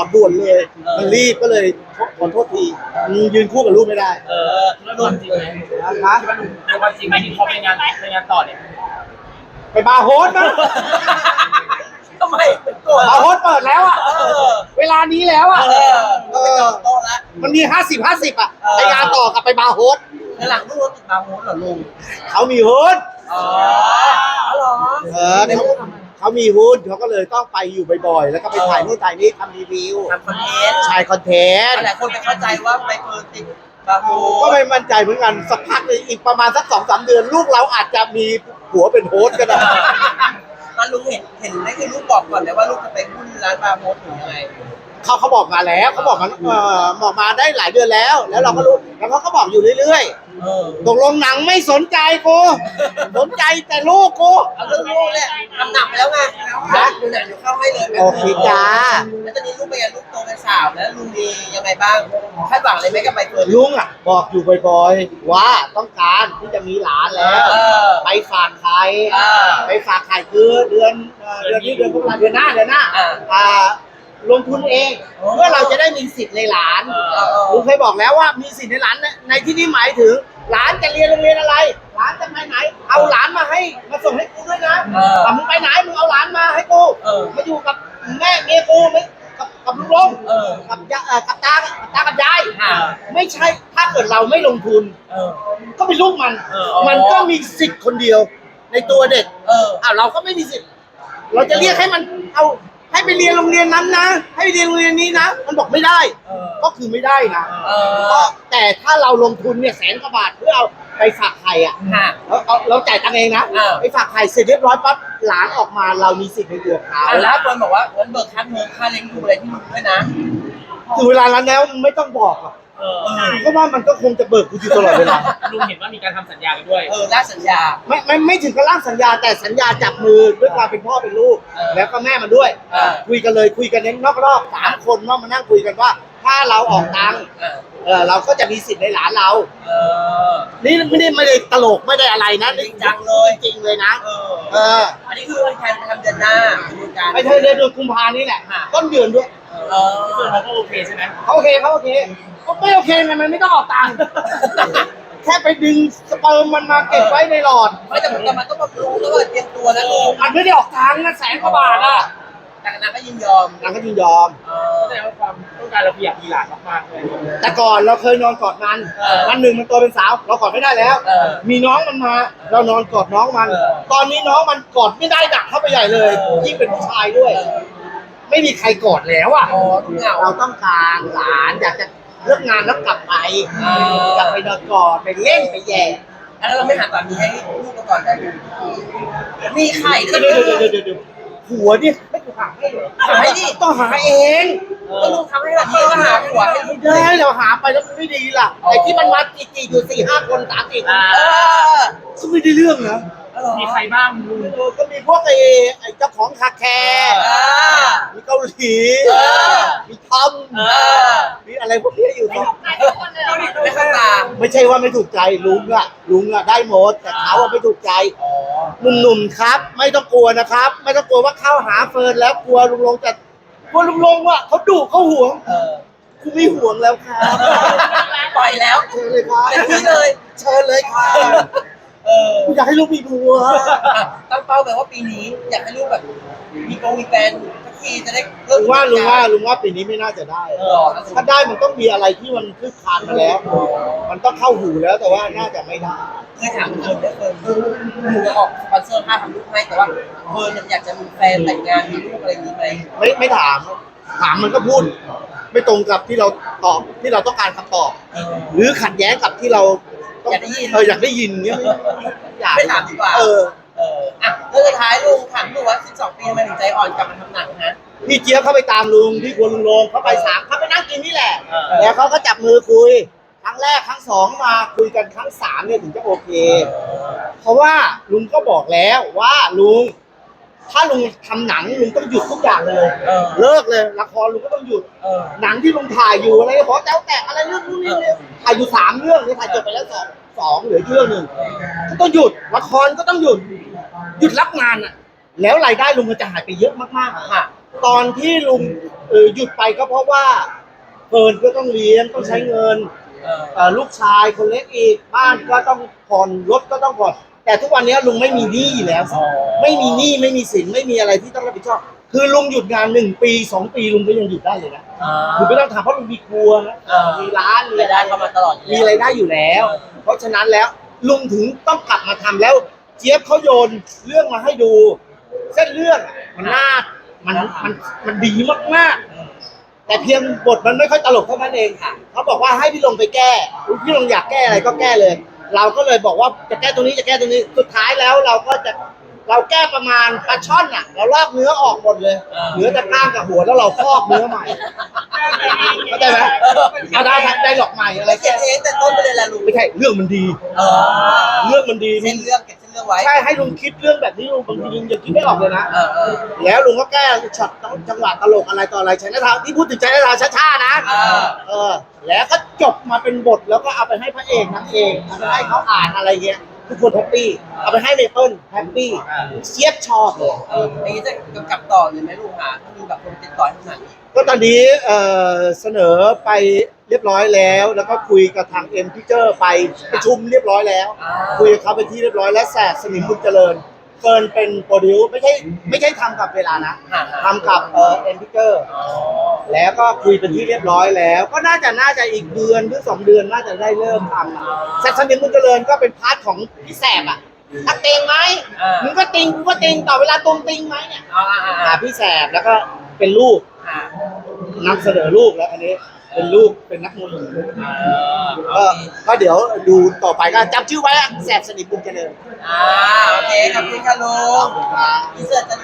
อดด่วนเลยมันรีบก็เลยขอโทษทีอืมยืนคู่กับลูกไม่ได้เออแล้วโดนจริงไหมนะคะโดนจริงไหมที่เขาไปงานไปงานต่อเนี่ยไปบาร์โฮสมั้งทำไมเป็นตัวบาร์โฮสเปิดแล้วอะเออเวลานี้แล้วอะเออเออโตะละมันมีห้าสิบห้าสิบอะเออไปงานต่อกับไปบาร์โฮส ในหลังลูกรถติดบาร์โฮสเหรอลุงเขามีฮุดอ๋อเหรอเออเขาเขามีฮุดเขาก็เลยต้องไปอยู่บ่อยๆ แล้วก็ไปถ่ายนู่นถ่ายนี่ทำรีวิวทำคอนเทนต์ชายคอนเทนต์หลายคนไปเข้าใจว่าไปเฟิร์นติดบาร์โฮก็สไม่มั่นใจเหมือนกันสักพักเลยอีกประมาณสักสองสามเดือน ลูกเราอาจจะมีผัวเป็นโฮสก็ได้ตอนลุงเห็นเห็นได้คือลูกบอกก่อนเลยว่าลูกจะไปหุ้นร้านบาร์โฮสหรือยังไง เขาเขาบอกมาแล้วเขาบอกมาเออบอกมาได้หลายเดือนแล้ว แล้วเราก็รู้แล้วเขาก็บอกอยู่เรื่อยเออๆตกลงหนังไม่สนใจกูสนใจแต่ลูกกู เอาเรื่องลูกแหละทำหนักไปแล้วไงนะดูหนังอยู่เข้าให้เลยโอเคจ้า แล้วตอนนี้ลูกเป็นไงลูกโตเป็นสาวแล้วลุงดียังไงบ้างคาดหวังอะไรไหมกับไปเฟิร์นลุงอะ บอกอยู่บ่อยๆว่าต้องการที่จะมีหลานแล้วเออไปฝากไข่อ่าไปฝากไข่คือเดือนเอ่อเดือนนี้เดือนพฤษภาเดือนหน้าเดือนหน้าอ่า อ่า ลงทุนเองเพื่อเราจะได้มีสิทธิ์ในหลานเออเออลุงเคยบอกแล้วว่ามีสิทธิ์ในหลานในในที่นี้หมายถึงหลานจะเรียนโรงเรียนอะไร หลานจะไปไหน เอาหลานมาให้มาส่งให้กูด้วยนะเออแต่มึงไปไหนมึงเอาหลานมาให้กูเออมาอยู่กับแม่เมียกูไม่กับกับลุงลงเออกับยาเอ่อกับตากับตากับยายค่ะไม่ใช่ถ้าเกิดเราไม่ลงทุนเออก็เป็นลูกมันเออมันก็มีสิทธิ์คนเดียว ในตัวเด็กเอออ้าวเราก็ไม่มีสิทธิ์ เราจะเรียกให้มันเอา ให้ไปเรียนโรงเรียนนั้นนะ ให้ไปเรียนโรงเรียนนี้นะ มันบอกไม่ได้เออก็คือไม่ได้นะเอก็อแต่ถ้าเราลงทุนเนี่ยแสนกว่าบาทเพื่อเอาไปฝากไข่อะ ค่ะเราเอาเราจ่ายตังค์เองนะเออ ไปฝากไข่เสร็จเรียบร้อยปั๊บหลานออกมาเรามีสิทธิ์ในตัวเขาอะแล้วคนบอกว่างั้นเบิกค่าเทอมค่าเลี้ยงดูอะไรที่ลุงด้วยนะคือเวลานั้นแล้วไม่ต้องบอกหรอก เออเพราะว่ามันก็คงจะเบิกกูอยู่ตลอดเวลา ลุงเห็นว่ามีการทำสัญญากันด้วย เออล่าสัญญา ไม่ไม่ไม่ถึงกับร่างสัญญาแต่สัญญาจับมือด้วยความเป็นพ่อเป็นลูก เออแล้วก็แม่มันด้วย เออ คุยกันเลยคุยกันเน้นนอกรอบสามคนว่ามานั่งคุยกันว่า ถ้าเราออกตังค์เออเออเราก็จะมีสิทธิ์ในหลานเรา เออ นี่ไม่ได้ไม่ได้ตลกไม่ได้อะไรนะจริงจังเลย จริงเลยนะ เออ เออ อันนี้คือแทนทำเดือนหน้าดูการไปเธอเดือนกุมภานี่แหละค่ะ ต้นเดือนด้วยเออเพื่อนเขาก็โอเคใช่ไหมเขาโอเคเขาโอเคเขาไม่โอเคไงมันไม่ต้องออกตังค์ แค่ไปดึงสเปิร์มมันมาเก็บไว้ในหลอด ไม่แต่แต่มันต้องบำรุงแล้วก็เตรียมตัวนะลุงมันไม่ได้ออกตังค์นะแสนกว่าบาทอะ แต่นางก็ยินยอมนางก็ยินยอมเออแสดงว่าความต้องการเราอยากมีหลานมากๆเลย แต่ก่อนเราเคยนอนกอดมัน เออวันหนึ่งมันโตเป็นสาว เรากอดไม่ได้แล้ว เออมีน้องมันมา เรานอนกอดน้องมัน เออตอนนี้น้องมันกอดไม่ได้ดักเข้าไปใหญ่เลย เออ ยิ่งเป็นผู้ชายด้วย ไม่มีใครกอดแล้วอะ อ๋อทุกเหงา เราต้องการหลานอยากจะเลิกงานแล้วกลับไปเออ กลับไปนอนกอดไปเล่นไปแย่แล้วเราไม่หาสามีให้ลูกมาก่อนได้ไหมมีไข่ก็เดี๋ยวได้เดี๋ยวเดี๋ยวเดี๋ยว หัวเนี่ยไม่ถูกหาให้เหรอหาให้ดิต้องหาเองก็ลุงทำให้เราที่ก็หาผัวให้ลูไม่กได้เราหาไปแล้วมันไม่ดีล่ะอ๋อไอ้ที่มันมาจีๆอยู่สี่ห้าคนสามสี่คนเออก็ไม่ได้เรื่องนะ มีใครบ้างลุงเออก็มีพวกไอ้ไอ้เจ้าของคาแคร์เออมีเกาหลีเออมีทอมเออมีอะไรพวกนี้อยู่สองไม่เข้าตาไม่ใช่ว่าไม่ถูกใจลุงอะลุงอะได้หมดแต่เขาอะไม่ถูกใจอ๋อหนุ่มๆครับ ไม่ต้องกลัวนะครับ ไม่ต้องกลัวว่าเข้าหาเฟิร์นแล้วกลัวลุงลงจะกลัวลุงลงว่าเขาดุเขาห่วงเออกูไม่ห่วงแล้วครับปล่อยแล้วเชิญเลยครับเต็มที่เลยเชิญเลยครับ เออ กูอยากให้ลูกมีบัวอะตั้งเป้าไปว่าปีนี้อยากให้ลูกแบบ มีกงมีแฟนสักทีจะได้เลิลุกงว่าลุงว่าลุงว่าปีนี้ไม่น่าจะได้ เออถ้าได้มันต้องมีอะไรที่มันคืบคลานมาแล้ว มันต้องเข้าหูแล้วแต่ว่าน่าจะไม่ได้ เคยถามเฟิร์นได้เฟิร์นหนูจะออกสปอนเซอร์ค่าทำลูกให้แต่ว่าเฟิร์นอยากจะมีแฟนแต่งงานมีลูกอะไรอย่างนี้ไหมไม่ไม่ถาม ถามมันก็พูด ไม่ตรงกับที่เราตอบที่เราต้องการคำตอบ เออหรือขัดแย้งกับที่เราต้ง อยากได้ยิน เอออยากได้ยินเงี้ยไม่อยากไม่ถามดีกว่า เออ เอออะเรื่องสุดท้ายลุงถามดูว่า 12 ปีทำไมถึงใจอ่อนกลับมาทำหนังฮะ พี่เจี๊ยบเขาไปตามลุงที่ครัวลุงลงเขาไปสามเขาไปนั่งกินนี่แหละ เออ แล้วเขาก็จับมือคุย ครั้งแรกครั้งสองมาคุยกันครั้งสามเนี่ยถึงจะโอเค เพราะว่าลุงก็บอกแล้วว่าลุง ถ้าลุงทำหนังลุงต้องหยุดทุกอย่างเลย เออ เลิกเลยละครลุงก็ต้องหยุด เออ หนังที่ลุงถ่ายอยู่อะไรขอแต้วแตกอะไรเรื่องนู้นนี่เนี่ยถ่ายอยู่สามเรื่องนี่ถ่ายจบไปแล้วสองสองเหลือเรื่องหนึ่งก็ต้องหยุดละครก็ต้องหยุด หยุดรับงานอะ แล้วรายได้ลุงมันจะหายไปเยอะมากๆอะค่ะ ตอนที่ลุงเออหยุดไปก็เพราะว่าเฟิร์นก็ต้องเรียนต้องใช้เงิน เออ เอ่อลูกชายคนเล็กอีกบ้านก็ต้องผ่อนรถก็ต้องผ่อน แต่ทุกวันนี้ลุงไม่มีหนี้แล้ว ไม่มีหนี้ไม่มีสินไม่มีอะไรที่ต้องรับผิดชอบ คือลุงหยุดงานหนึ่งปีสองปีลุงก็ยังหยุดได้เลยนะอ่าคือไม่ต้องทำเพราะลุงมีครัวนะอ่ามีมีร้านมีรายได้เข้ามาตลอดมีรายได้อยู่แล้ว เพราะฉะนั้นแล้วลุงถึงต้องกลับมาทำแล้ว เจี๊ยบเขาโยนเรื่องมาให้ดู เส้นเรื่องอะมันน่ามันมันมันดีมากๆ แต่เพียงบทมันไม่ค่อยตลกเท่านั้นเองค่ะเขาบอกว่าให้พี่ลงไปแก้พี่ลงอยากแก้อะไรก็แก้เลย เราก็เลยบอกว่าจะแก้ตรงนี้จะแก้ตรงนี้สุดท้ายแล้วเราก็จะเราแก้ประมาณปลาช่อนอะ เราลอกเนื้อออกหมดเลยเหลือแต่กล้างกับหัวแล้วเราฟอกเนื้อใหม่เข้าใจไหมเอาได้ได้หลอกใหม่อะไรเขียแก้นเองแต่ต้นไปเลยละลุงไม่ใช่เรื่องมันดีเออเรื่องมันดีเส้นเรื่อง เก็บเส้นเรื่องไว้ ใช่ให้ลุงคิดเรื่องแบบนี้ลุงบางทีลุงยังคิดไม่ออกเลยนะเออเออ แล้วลุงก็แก้ช็อตจังหวะตลกอะไรต่ออะไรใช้นาทาวที่พูดถึงใช้นาทาวช้าๆนะอ่าเออ แล้วก็จบมาเป็นบทแล้วก็เอาไปให้พระเอกนางเอกเอาไปให้เขาอ่านอะไรเงี้ยทุกคนแฮปปี้ เอาไปให้เมเปิลแฮปปี้เจี๊ยบชอบเลยเอออย่างนี้จะกำกับต่อเลยไหมลุงหาถ้ามีแบบคนติดต่อให้ขนาดนี้ก็ตอนนี้เอ่อเสนอไปเรียบร้อยแล้ว แล้วก็คุยกับทางเอ็มพิเจอร์ไปประชุมเรียบร้อยแล้วอ่าคุยกับเขาไปที่เรียบร้อยและแสกสนิมบุญเจริญเฟิร์นเป็นโปรดิวซ์ไม่ใช่ไม่ใช่ทำกับเวลานะอ่าทำกับเอ่อเอ็มพิเจอร์อ๋อแล้วก็คุยเป็นที่เรียบร้อยแล้ว ก็น่าจะน่าจะอีกเดือนหรือสองเดือนน่าจะได้เริ่มทำอะแสกสนิมบุญเจริญก็เป็นพาร์ทของพี่แสบอะ ถ้าติงไหมมึงก็ติงกูก็ติงต่อเวลาตรงติงไหมเนี่ยอ่าอ่าหาอ่าพี่แสบแล้วก็เป็นลูกอ่า นำเสนอลูกแล้วอันนี้เป็นลูกเป็นนักมวยหญิงเออโอเคก็ก็เดี๋ยวดูต่อไปก็จำชื่อไว้อะแสบสนิทบุญเจริญ อ่า โอเค ขอบคุณค่ะลุงอินเสิร์ต